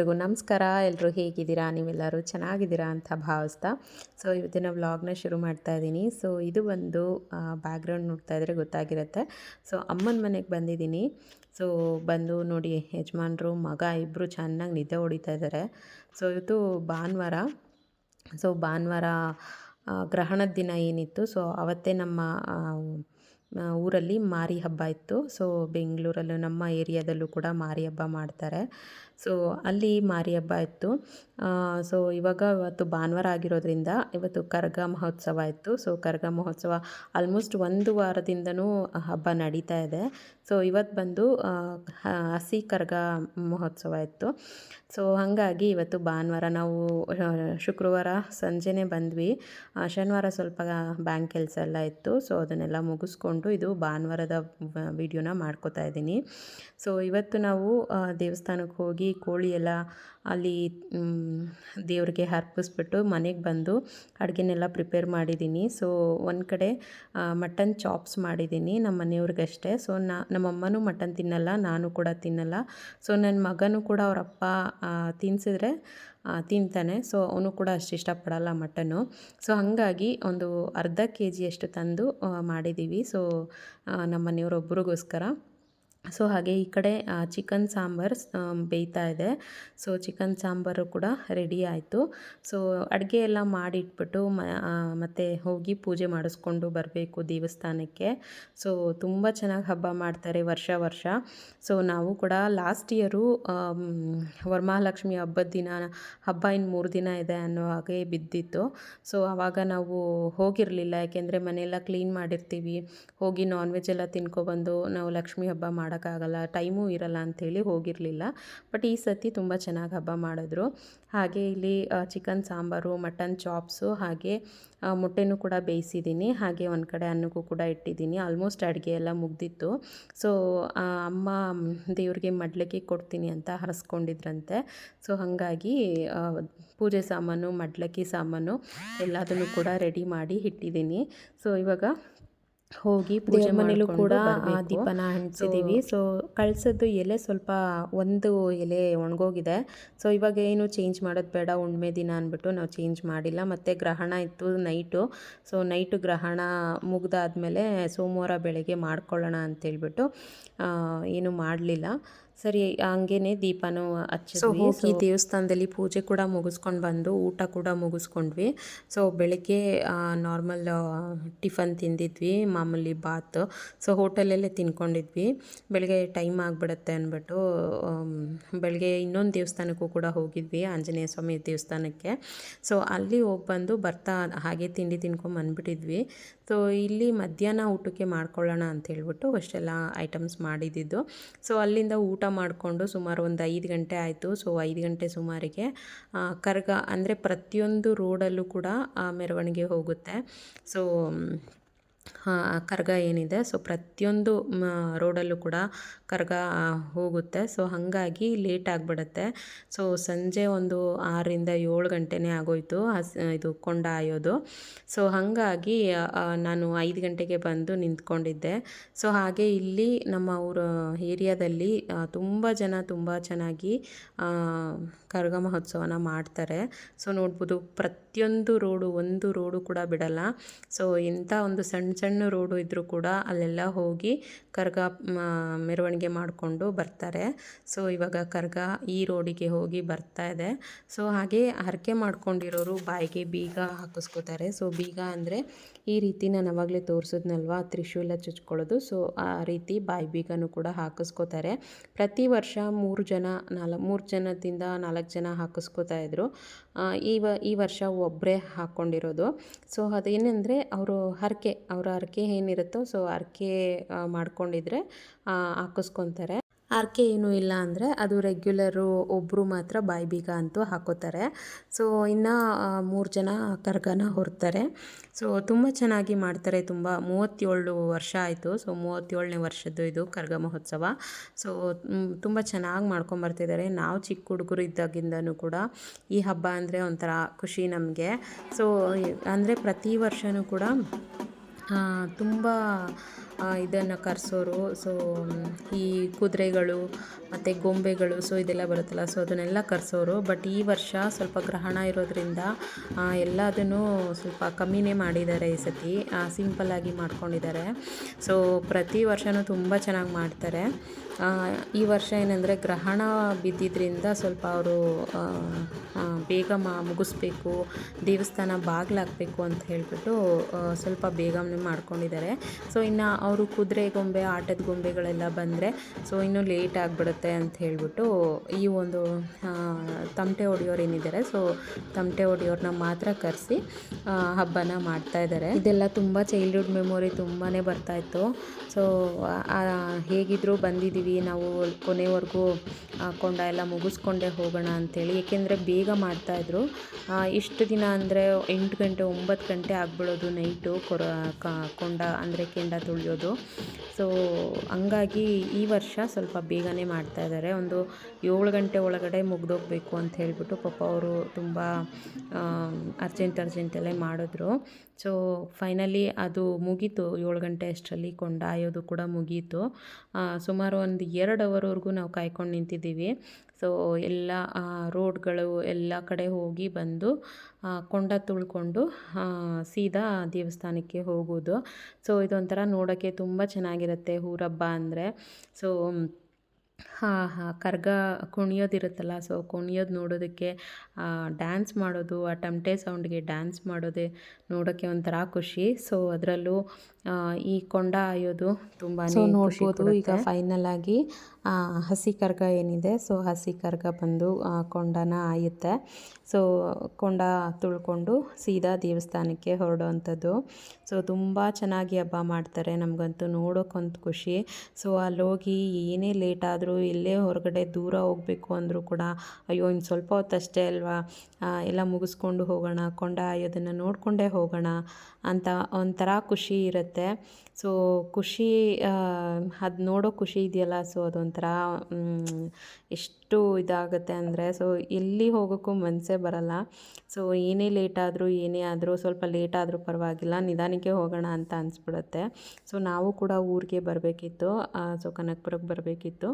ಎಲ್ರಿಗೂ ನಮಸ್ಕಾರ. ಎಲ್ಲರೂ ಹೇಗಿದ್ದೀರಾ? ನೀವೆಲ್ಲರೂ ಚೆನ್ನಾಗಿದ್ದೀರಾ ಅಂತ ಭಾವಿಸ್ತಾ. ಸೊ ಇವತ್ತಿನ ವ್ಲಾಗ್ನ ಶುರು ಮಾಡ್ತಾ ಇದ್ದೀನಿ. ಸೊ ಇದು ಒಂದು ಬ್ಯಾಕ್ಗ್ರೌಂಡ್ ನೋಡ್ತಾ ಇದ್ರೆ ಗೊತ್ತಾಗಿರುತ್ತೆ. ಸೊ ಅಮ್ಮನ ಮನೆಗೆ ಬಂದಿದ್ದೀನಿ. ಸೊ ಬಂದು ನೋಡಿ, ಯಜಮಾನ್ರು, ಮಗ ಇಬ್ಬರು ಚೆನ್ನಾಗಿ ನಿದ್ದೆ ಹೊಡಿತಾ ಇದ್ದಾರೆ ಸೊ ಇವತ್ತು ಭಾನುವಾರ. ಸೊ ಭಾನುವಾರ ಗ್ರಹಣದ ದಿನ ಏನಿತ್ತು? ಸೊ ಅವತ್ತೇ ನಮ್ಮ ಊರಲ್ಲಿ ಮಾರಿ ಹಬ್ಬ ಇತ್ತು. ಸೊ ಬೆಂಗಳೂರಲ್ಲೂ, ನಮ್ಮ ಏರಿಯಾದಲ್ಲೂ ಕೂಡ ಮಾರಿ ಹಬ್ಬ ಮಾಡ್ತಾರೆ. ಸೊ ಅಲ್ಲಿ ಮಾರಿ ಹಬ್ಬ ಇತ್ತು. ಸೊ ಇವಾಗ ಇವತ್ತು ಭಾನುವಾರ ಆಗಿರೋದ್ರಿಂದ ಇವತ್ತು ಕರಗ ಮಹೋತ್ಸವ ಇತ್ತು. ಸೊ ಕರಗ ಮಹೋತ್ಸವ ಆಲ್ಮೋಸ್ಟ್ ಒಂದು ವಾರದಿಂದನೂ ಹಬ್ಬ ನಡೀತಾ ಇದೆ. ಸೊ ಇವತ್ತು ಬಂದು ಹಸಿ ಕರಗ ಮಹೋತ್ಸವ ಇತ್ತು. ಸೊ ಹಾಗಾಗಿ ಇವತ್ತು ಭಾನುವಾರ ನಾವು ಶುಕ್ರವಾರ ಸಂಜೆನೇ ಬಂದ್ವಿ. ಶನಿವಾರ ಸ್ವಲ್ಪ ಬ್ಯಾಂಕ್ ಕೆಲಸ ಎಲ್ಲ ಇತ್ತು. ಸೊ ಅದನ್ನೆಲ್ಲ ಮುಗಿಸ್ಕೊಂಡು ಇದು ಭಾನುವಾರದ ವಿಡಿಯೋನ ಮಾಡ್ಕೋತಾ ಇದ್ದೀನಿ. ಸೊ ಇವತ್ತು ನಾವು ದೇವಸ್ಥಾನಕ್ಕೆ ಹೋಗಿ ಕೋಳಿ ಎಲ್ಲ ಅಲ್ಲಿ ದೇವರಿಗೆ ಅರ್ಪಿಸ್ಬಿಟ್ಟು ಮನೆಗೆ ಬಂದು ಅಡುಗೆನೆಲ್ಲ ಪ್ರಿಪೇರ್ ಮಾಡಿದ್ದೀನಿ. ಸೊ, ಒಂದು ಕಡೆ ಮಟನ್ ಚಾಪ್ಸ್ ಮಾಡಿದ್ದೀನಿ ನಮ್ಮ ಮನೆಯವ್ರಿಗಷ್ಟೇ. ಸೊ, ನಾ ನಮ್ಮಮ್ಮನೂ ಮಟನ್ ತಿನ್ನಲ್ಲ, ನಾನು ಕೂಡ ತಿನ್ನಲ್ಲ. ಸೊ ನನ್ನ ಮಗನೂ ಕೂಡ ಅವರಪ್ಪ ತಿನ್ನಿಸಿದ್ರೆ ತಿಂತಾನೆ. ಸೊ, ಅವನು ಕೂಡ ಅಷ್ಟು ಇಷ್ಟಪಡಲ್ಲ ಮಟನ್ನು ಸೊ, ಹಾಗಾಗಿ ಒಂದು ಅರ್ಧ ಕೆ ಜಿಯಷ್ಟು ತಂದು ಮಾಡಿದ್ದೀವಿ ಸೊ ನಮ್ಮ ಮನೆಯವರೊಬ್ಬರಿಗೋಸ್ಕರ ಸೊ ಹಾಗೆ ಈ ಕಡೆ ಚಿಕನ್ ಸಾಂಬಾರು ಬೇಯ್ತಾ ಇದೆ. ಸೊ ಚಿಕನ್ ಸಾಂಬಾರು ಕೂಡ ರೆಡಿ ಆಯಿತು. ಸೊ ಅಡುಗೆ ಎಲ್ಲ ಮಾಡಿಟ್ಬಿಟ್ಟು ಮತ್ತೆ ಹೋಗಿ ಪೂಜೆ ಮಾಡಿಸ್ಕೊಂಡು ಬರಬೇಕು ದೇವಸ್ಥಾನಕ್ಕೆ. ಸೊ ತುಂಬ ಚೆನ್ನಾಗಿ ಹಬ್ಬ ಮಾಡ್ತಾರೆ ವರ್ಷ ವರ್ಷ. ಸೊ ನಾವು ಕೂಡ ಲಾಸ್ಟ್ ಇಯರು ವರಮಹಾಲಕ್ಷ್ಮಿ ಹಬ್ಬದ ದಿನ, ಹಬ್ಬ ಇನ್ನು ಮೂರು ದಿನ ಇದೆ ಅನ್ನೋ ಹಾಗೆ ಬಿದ್ದಿತ್ತು. ಸೊ ಆವಾಗ ನಾವು ಹೋಗಿರಲಿಲ್ಲ, ಯಾಕೆಂದರೆ ಮನೆಯೆಲ್ಲ ಕ್ಲೀನ್ ಮಾಡಿರ್ತೀವಿ. ಹೋಗಿ ನಾನ್ ವೆಜ್ ಎಲ್ಲ ತಿನ್ಕೊಬಂದು ನಾವು ಲಕ್ಷ್ಮಿ ಹಬ್ಬ ಮಾಡೋಕ್ಕಾಗಲ್ಲ, ಟೈಮೂ ಇರಲ್ಲ ಅಂಥೇಳಿ ಹೋಗಿರಲಿಲ್ಲ. ಬಟ್ ಈ ಸತಿ ತುಂಬ ಚೆನ್ನಾಗಿ ಹಬ್ಬ ಮಾಡಿದ್ರು. ಹಾಗೆ ಇಲ್ಲಿ ಚಿಕನ್ ಸಾಂಬಾರು, ಮಟನ್ ಚಾಪ್ಸು, ಹಾಗೆ ಮೊಟ್ಟೆನೂ ಕೂಡ ಬೇಯಿಸಿದ್ದೀನಿ. ಹಾಗೆ ಒಂದು ಕಡೆ ಅನ್ನಕ್ಕೂ ಕೂಡ ಇಟ್ಟಿದ್ದೀನಿ. ಆಲ್ಮೋಸ್ಟ್ ಅಡುಗೆ ಎಲ್ಲ ಮುಗ್ದಿತ್ತು. ಸೊ ಅಮ್ಮ ದೇವ್ರಿಗೆ ಮಡ್ಲಕ್ಕಿ ಕೊಡ್ತೀನಿ ಅಂತ ಹರಸ್ಕೊಂಡಿದ್ರಂತೆ. ಸೊ, ಹಾಗಾಗಿ ಪೂಜೆ ಸಾಮಾನು, ಮಡ್ಲಕ್ಕಿ ಸಾಮಾನು ಎಲ್ಲದನ್ನು ಕೂಡ ರೆಡಿ ಮಾಡಿ ಇಟ್ಟಿದ್ದೀನಿ. ಸೊ, ಇವಾಗ ಹೋಗಿ ಪೂಜೆ ಮನೇಲೂ ಕೂಡ ಆ ದೀಪನ ಹಂಚಿದ್ದೀವಿ ಸೊ ಕಳ್ಸದ್ದು ಎಲೆ ಸ್ವಲ್ಪ ಒಂದು ಎಲೆ ಒಣಗೋಗಿದೆ. ಸೊ ಇವಾಗ ಏನು ಚೇಂಜ್ ಮಾಡೋದು ಬೇಡ ಹುಣ್ಮೆ ದಿನ ಅಂದ್ಬಿಟ್ಟು ನಾವು ಚೇಂಜ್ ಮಾಡಿಲ್ಲ. ಮತ್ತು ಗ್ರಹಣ ಇತ್ತು ನೈಟು ಸೊ ನೈಟು ಗ್ರಹಣ ಮುಗ್ದಾದ್ಮೇಲೆ ಸೋಮವಾರ ಬೆಳಗ್ಗೆ ಮಾಡ್ಕೊಳ್ಳೋಣ ಅಂತೇಳ್ಬಿಟ್ಟು ಏನು ಮಾಡಲಿಲ್ಲ. ಸರಿ ಹಂಗೇನೆ ದೀಪನೂ ಹಚ್ಚಿದ್ವಿ. ಹೋಗಿ ದೇವಸ್ಥಾನದಲ್ಲಿ ಪೂಜೆ ಕೂಡ ಮುಗಿಸ್ಕೊಂಡು ಬಂದು ಊಟ ಕೂಡ ಮುಗಿಸ್ಕೊಂಡ್ವಿ. ಸೊ ಬೆಳಗ್ಗೆ ನಾರ್ಮಲ್ ಟಿಫನ್ ತಿಂದಿದ್ವಿ ಮಾಮೂಲಿ ಬಾತ್. ಸೊ ಹೋಟೆಲಲ್ಲೇ ತಿನ್ಕೊಂಡಿದ್ವಿ. ಬೆಳಗ್ಗೆ ಟೈಮ್ ಆಗಿಬಿಡುತ್ತೆ ಅಂದ್ಬಿಟ್ಟು ಬೆಳಗ್ಗೆ ಇನ್ನೊಂದು ದೇವಸ್ಥಾನಕ್ಕೂ ಕೂಡ ಹೋಗಿದ್ವಿ ಆಂಜನೇಯ ಸ್ವಾಮಿ ದೇವಸ್ಥಾನಕ್ಕೆ. ಸೊ ಅಲ್ಲಿ ಹೋಗಿ ಬಂದು ಬರ್ತಾ ಹಾಗೆ ತಿಂಡಿ ತಿನ್ಕೊಂಡು ಬಂದ್ಬಿಟ್ಟಿದ್ವಿ. ಸೊ ಇಲ್ಲಿ ಮಧ್ಯಾಹ್ನ ಊಟಕ್ಕೆ ಮಾಡ್ಕೊಳ್ಳೋಣ ಅಂತ ಹೇಳ್ಬಿಟ್ಟು ಅಷ್ಟೆಲ್ಲ ಐಟಮ್ಸ್ ಮಾಡಿದ್ದಿದ್ದು. ಸೊ ಅಲ್ಲಿಂದ ಊಟ ಮಾಡಿಕೊಂಡು ಸುಮಾರು ಒಂದು ಐದು ಗಂಟೆ ಆಯಿತು. ಸೊ ಐದು ಗಂಟೆ ಸುಮಾರಿಗೆ ಕರಗ ಅಂದರೆ ಪ್ರತಿಯೊಂದು ರೋಡಲ್ಲೂ ಕೂಡ ಆ, ಮೆರವಣಿಗೆ ಹೋಗುತ್ತೆ. ಸೊ ಕರ್ಗ ಏನಿದೆ? ಸೊ ಪ್ರತಿಯೊಂದು ರೋಡಲ್ಲೂ ಕೂಡ ಕರ್ಗ ಹೋಗುತ್ತೆ. ಸೊ ಹಾಗಾಗಿ ಲೇಟ್ ಆಗಿಬಿಡುತ್ತೆ. ಸೊ ಸಂಜೆ ಒಂದು ಆರರಿಂದ ಏಳು ಗಂಟೆನೇ ಆಗೋಯ್ತು, ಹಸ್, ಇದು ಕೊಂಡ ಆಯೋದು. ಸೊ ಹಾಗಾಗಿ ನಾನು ಐದು ಗಂಟೆಗೆ ಬಂದು ನಿಂತ್ಕೊಂಡಿದ್ದೆ. ಸೊ ಹಾಗೆ ಇಲ್ಲಿ ನಮ್ಮ ಊರು ಏರಿಯಾದಲ್ಲಿ ತುಂಬ ಜನ ತುಂಬ ಚೆನ್ನಾಗಿ ಕರ್ಗ ಮಹೋತ್ಸವನ ಮಾಡ್ತಾರೆ. ಸೊ ನೋಡ್ಬೋದು, ಪ್ರತಿಯೊಂದು ರೋಡು ಒಂದು ರೋಡು ಕೂಡ ಬಿಡಲ್ಲ. ಸೊ ಇಂಥ ಒಂದು ಸಣ್ಣ ಸಣ್ಣ ರೋಡು ಇದ್ದರೂ ಕೂಡ ಅಲ್ಲೆಲ್ಲ ಹೋಗಿ ಕರ್ಗ ಮೆರವಣಿಗೆ ಮಾಡಿಕೊಂಡು ಬರ್ತಾರೆ. ಸೊ, ಇವಾಗ ಕರ್ಗ ಈ ರೋಡಿಗೆ ಹೋಗಿ ಬರ್ತಾ ಇದೆ. ಸೊ, ಹಾಗೆ ಹರಕೆ ಮಾಡ್ಕೊಂಡಿರೋರು ಬಾಯಿಗೆ ಬೀಗ ಹಾಕಿಸ್ಕೋತಾರೆ. ಸೊ, ಬೀಗ ಅಂದರೆ ಈ ರೀತಿ ನಾನು ಅವಾಗಲೇ ತೋರಿಸಿದ್ನಲ್ವ, ತ್ರಿಶೂಲ ಚುಚ್ಕೊಳ್ಳೋದು. ಸೊ, ಆ ರೀತಿ ಬಾಯಿ ಬೀಗನೂ ಕೂಡ ಹಾಕಿಸ್ಕೋತಾರೆ. ಪ್ರತಿ ವರ್ಷ ಮೂರು ಜನ ನಾಲ್ಕು ಮೂರು ಜನದಿಂದ ನಾಲ್ಕು ಜನ ಹಾಕಿಸ್ಕೋತಾ ಇದ್ರು. ಈ ಈ ವರ್ಷ ಒಬ್ಬರೇ ಹಾಕ್ಕೊಂಡಿರೋದು ಸೊ, ಅದೇನೆಂದರೆ ಅವರು ಹರಕೆ ಅವರ ಹರಕೆ ಏನಿರುತ್ತೋ ಸೊ ಹರಕೆ ಮಾಡ್ಕೊಂಡಿದ್ರೆ ಹಾಕಿಸ್ಕೊತಾರೆ. ಹರಕೆ ಏನೂ ಇಲ್ಲ ಅಂದರೆ ಅದು ರೆಗ್ಯುಲರು ಒಬ್ಬರು ಮಾತ್ರ ಬಾಯಿ ಬೀಗ ಅಂತೂ ಹಾಕೋತಾರೆ. ಸೊ ಇನ್ನು ಮೂರು ಜನ ಕರ್ಗನ ಹೊರ್ತಾರೆ. ಸೊ ತುಂಬ ಚೆನ್ನಾಗಿ ಮಾಡ್ತಾರೆ. ತುಂಬ ಮೂವತ್ತೇಳು ವರ್ಷ ಆಯಿತು. ಸೊ ಮೂವತ್ತೇಳನೇ ವರ್ಷದ್ದು ಇದು ಕರ್ಗ ಮಹೋತ್ಸವ. ಸೊ ತುಂಬ ಚೆನ್ನಾಗಿ ಮಾಡ್ಕೊಂಬರ್ತಿದ್ದಾರೆ ನಾವು ಚಿಕ್ಕ ಹುಡುಗರು ಇದ್ದಾಗಿಂದನೂ ಕೂಡ ಈ ಹಬ್ಬ ಅಂದರೆ ಒಂಥರ ಖುಷಿ ನಮಗೆ. ಸೊ ಅಂದರೆ ಪ್ರತಿ ವರ್ಷವೂ ಕೂಡ ತುಂಬ ಇದನ್ನು ಕರೆಸೋರು. ಸೊ ಈ ಕುದುರೆಗಳು ಮತ್ತು ಗೊಂಬೆಗಳು ಸೊ ಇದೆಲ್ಲ ಬರುತ್ತಲ್ಲ ಸೊ ಅದನ್ನೆಲ್ಲ ಕರೆಸೋರು. ಬಟ್ ಈ ವರ್ಷ ಸ್ವಲ್ಪ ಗ್ರಹಣ ಇರೋದ್ರಿಂದ ಎಲ್ಲದನ್ನು ಸ್ವಲ್ಪ ಕಮ್ಮಿನೇ ಮಾಡಿದ್ದಾರೆ ಈ ಸತಿ. ಸಿಂಪಲ್ಲಾಗಿ ಮಾಡ್ಕೊಂಡಿದ್ದಾರೆ. ಸೊ ಪ್ರತಿ ವರ್ಷವೂ ತುಂಬ ಚೆನ್ನಾಗಿ ಮಾಡ್ತಾರೆ. ಈ ವರ್ಷ ಏನಂದರೆ ಗ್ರಹಣ ಬಿದ್ದಿದ್ದರಿಂದ ಸ್ವಲ್ಪ ಅವರು ಬೇಗ ಮಾ, ಮುಗಿಸ್ಬೇಕು, ದೇವಸ್ಥಾನ ಬಾಗಿಲಾಗಬೇಕು ಅಂತ ಹೇಳಿಬಿಟ್ಟು ಸ್ವಲ್ಪ ಬೇಗನೆ ಮಾಡ್ಕೊಂಡಿದ್ದಾರೆ. ಸೊ ಇನ್ನು ಅವರು ಕುದುರೆ ಗೊಂಬೆ, ಆಟದ ಗೊಂಬೆಗಳೆಲ್ಲ ಬಂದರೆ ಸೊ ಇನ್ನೂ ಲೇಟ್ ಆಗಿಬಿಡುತ್ತೆ ಅಂತ ಹೇಳಿಬಿಟ್ಟು ಈ ಒಂದು ತಮಟೆ ಹೊಡೆಯೋರು ಏನಿದ್ದಾರೆ, ಸೊ ತಮಟೆ ಹೊಡೆಯೋರನ್ನ ಮಾತ್ರ ಕರೆಸಿ ಹಬ್ಬನ ಮಾಡ್ತಾ ಇದ್ದಾರೆ. ಇದೆಲ್ಲ ತುಂಬ ಚೈಲ್ಡ್ಹುಡ್ ಮೆಮೊರಿ ತುಂಬಾ ಬರ್ತಾಯಿತ್ತು ಸೊ ಹೇಗಿದ್ದರೂ ಬಂದಿದ್ದೀವಿ, ನಾವು ಕೊನೆವರೆಗೂ ಕೊಂಡ ಎಲ್ಲ ಮುಗಿಸ್ಕೊಂಡೇ ಹೋಗೋಣ ಅಂಥೇಳಿ ಏಕೆಂದರೆ ಬೇಗ ಮಾಡ್ತಾಯಿದ್ರು ಇಷ್ಟು ದಿನ ಅಂದರೆ ಎಂಟು ಗಂಟೆ, ಒಂಬತ್ತು ಗಂಟೆ ಆಗ್ಬಿಡೋದು ನೈಟು, ಕೊರ ಕೊಂಡ ಅಂದರೆ ಕೆಂಡ ತುಳಿಯೋದು. ಸೊ ಹಂಗಾಗಿ ಈ ವರ್ಷ ಸ್ವಲ್ಪ ಬೇಗನೆ ಮಾಡ್ತಾಯಿದ್ದಾರೆ ಒಂದು ಏಳು ಗಂಟೆ ಒಳಗಡೆ ಮುಗ್ದೋಗ್ಬೇಕು ಅಂತ ಹೇಳಿಬಿಟ್ಟು ಪಾಪ ಅವರು ತುಂಬ ಅರ್ಜೆಂಟ್ ಅರ್ಜೆಂಟಲ್ಲೇ ಮಾಡಿದ್ರು. ಸೊ ಫೈನಲಿ ಅದು ಮುಗೀತು. ಏಳು ಗಂಟೆ ಅಷ್ಟರಲ್ಲಿ ಕೊಂಡಾಯೋದು ಕೂಡ ಮುಗೀತು. ಸುಮಾರು ಒಂದು ಎರಡು ಅವರ್ವರೆಗೂ ನಾವು ಕಾಯ್ಕೊಂಡು ನಿಂತಿದ್ದೀವಿ. ಸೊ ಎಲ್ಲ ರೋಡ್ಗಳು ಎಲ್ಲ ಕಡೆ ಹೋಗಿ ಬಂದು ಕೊಂಡ ತುಳ್ಕೊಂಡು ಸೀದಾ ದೇವಸ್ಥಾನಕ್ಕೆ ಹೋಗೋದು ಸೊ ಇದೊಂಥರ ನೋಡೋಕ್ಕೆ ತುಂಬ ಚೆನ್ನಾಗಿರುತ್ತೆ ಊರಬ್ಬ ಅಂದರೆ. ಸೊ ಹಾಂ ಹಾಂ ಕರ್ಗ ಕುಣಿಯೋದಿರುತ್ತಲ್ಲ ಸೊ ಕುಣಿಯೋದು ನೋಡೋದಕ್ಕೆ ಡ್ಯಾನ್ಸ್ ಮಾಡೋದು ಆ ಟಮಟೆ ಸೌಂಡ್ಗೆ ಡ್ಯಾನ್ಸ್ ಮಾಡೋದೇ ನೋಡೋಕ್ಕೆ ಒಂಥರ ಖುಷಿ. ಸೊ ಅದರಲ್ಲೂ ಈ ಕೊಂಡ ಆಯೋದು ತುಂಬಾ ನೋಡ್ಬೋದು ಈಗ ಫೈನಲ್ ಆಗಿ ಹಸಿ ಕರ್ಗ ಏನಿದೆ ಸೊ ಹಸಿ ಕರ್ಗ ಬಂದು ಕೊಂಡನ ಆಯುತ್ತೆ ಸೊ ಕೊಂಡ ತುಳ್ಕೊಂಡು ಸೀದಾ ದೇವಸ್ಥಾನಕ್ಕೆ ಹೊರಡುವಂಥದ್ದು. ಸೊ ತುಂಬ ಚೆನ್ನಾಗಿ ಹಬ್ಬ ಮಾಡ್ತಾರೆ ನಮಗಂತೂ ನೋಡೋಕ್ಕೊಂದು ಖುಷಿ. ಸೊ ಅಲ್ಲೋಗಿ ಏನೇ ಲೇಟ್ ಆದರೂ ಎಲ್ಲೇ ಹೊರಗಡೆ ದೂರ ಹೋಗಬೇಕು ಅಂದರೂ ಕೂಡ, ಅಯ್ಯೋ, ಇನ್ನು ಸ್ವಲ್ಪ ಹೊತ್ತಷ್ಟೇ ಅಲ್ವಾ? ಎಲ್ಲ ಮುಗಿಸ್ಕೊಂಡು ಹೋಗೋಣ, ಕೊಂಡ ಅಯ್ಯೋದನ್ನು ನೋಡಿಕೊಂಡೇ ಹೋಗೋಣ ಅಂತ ಒಂಥರ ಖುಷಿ ಇರುತ್ತೆ. ಸೊ ಖುಷಿ ಅದು ನೋಡೋ ಖುಷಿ ಇದೆಯಲ್ಲ? ಸೊ ಅದೊಂಥರ ಎಷ್ಟು ಇದಾಗುತ್ತೆ ಅಂದರೆ ಸೊ ಎಲ್ಲಿ ಹೋಗೋಕ್ಕೂ ಮನಸ್ಸೇ ಬರಲ್ಲ. ಸೊ ಏನೇ ಲೇಟ್ ಆದರೂ, ಏನೇ ಆದರೂ, ಸ್ವಲ್ಪ ಲೇಟ್ ಆದರೂ ಪರವಾಗಿಲ್ಲ, ನಿಧಾನಕ್ಕೆ ಹೋಗೋಣ ಅಂತ ಅನಿಸ್ಬಿಡುತ್ತೆ. ಸೊ ನಾವು ಕೂಡ ಊರಿಗೆ ಬರಬೇಕಿತ್ತು. ಸೊ ಕನಕಪುರಕ್ಕೆ ಬರಬೇಕಿತ್ತು.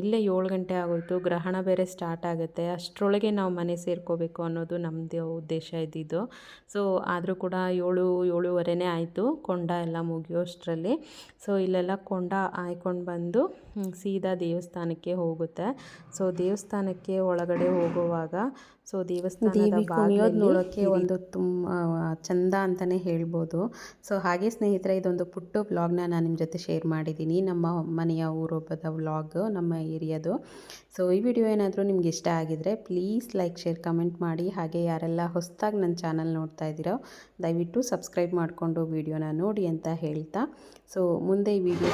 ಇಲ್ಲೇ ಏಳು ಗಂಟೆ ಆಗೋಯಿತು. ಗ್ರಹಣ ಬೇರೆ ಸ್ಟಾರ್ಟ್ ಆಗುತ್ತೆ. ಅಷ್ಟರೊಳಗೆ ನಾವು ಮನೆ ಸೇರ್ಕೋಬೇಕು ಅನ್ನೋದು ನಮ್ಮದು ಉದ್ದೇಶ ಇದ್ದಿದ್ದು. ಸೊ ಆದರೂ ಕೂಡ ಏಳು, ಏಳುವರೆನೇ ಆಯಿತು. ಕೊಂಡ ಎಲ್ಲ ಮುಗಿಯೋಷ್ಟರಲ್ಲಿ ಸೊ ಇಲ್ಲೆಲ್ಲ ಕೊಂಡ ಆಯ್ಕೊಂಡು ಬಂದು ಸೀದಾ ದೇವಸ್ಥಾನಕ್ಕೆ ಹೋಗುತ್ತೆ. ಸೊ ದೇವಸ್ಥಾನಕ್ಕೆ ಒಳಗಡೆ ಹೋಗುವಾಗ ಸೊ ದೇವಸ್ಥಾನದ ಕುಣಿಯೋದು ನೋಡೋಕ್ಕೆ ಒಂದು ತುಂಬ ಚಂದ ಅಂತಲೇ ಹೇಳ್ಬೋದು. ಸೊ ಹಾಗೆ ಸ್ನೇಹಿತರೆ ಇದೊಂದು ಪುಟ್ಟ ವ್ಲಾಗ್ನ ನಾನು ನಿಮ್ಮ ಜೊತೆ ಶೇರ್ ಮಾಡಿದ್ದೀನಿ. ನಮ್ಮ ಮನೆಯ ಊರೊಬ್ಬದ ವ್ಲಾಗ್ ನಮ್ಮ ಏರಿಯಾದು. ಸೊ ಈ ವಿಡಿಯೋ ಏನಾದರೂ ನಿಮ್ಗೆ ಇಷ್ಟ ಆಗಿದರೆ ಪ್ಲೀಸ್ ಲೈಕ್ ಶೇರ್ ಕಮೆಂಟ್ ಮಾಡಿ. ಹಾಗೆ ಯಾರೆಲ್ಲ ಹೊಸದಾಗಿ ನನ್ನ ಚಾನಲ್ ನೋಡ್ತಾ ಇದ್ದೀರೋ ದಯವಿಟ್ಟು ಸಬ್ಸ್ಕ್ರೈಬ್ ಮಾಡಿಕೊಂಡು ವಿಡಿಯೋನ ನೋಡಿ ಅಂತ ಅಂತ ಸೊ ಮುಂದೆ ಈ ವಿಡಿಯೋ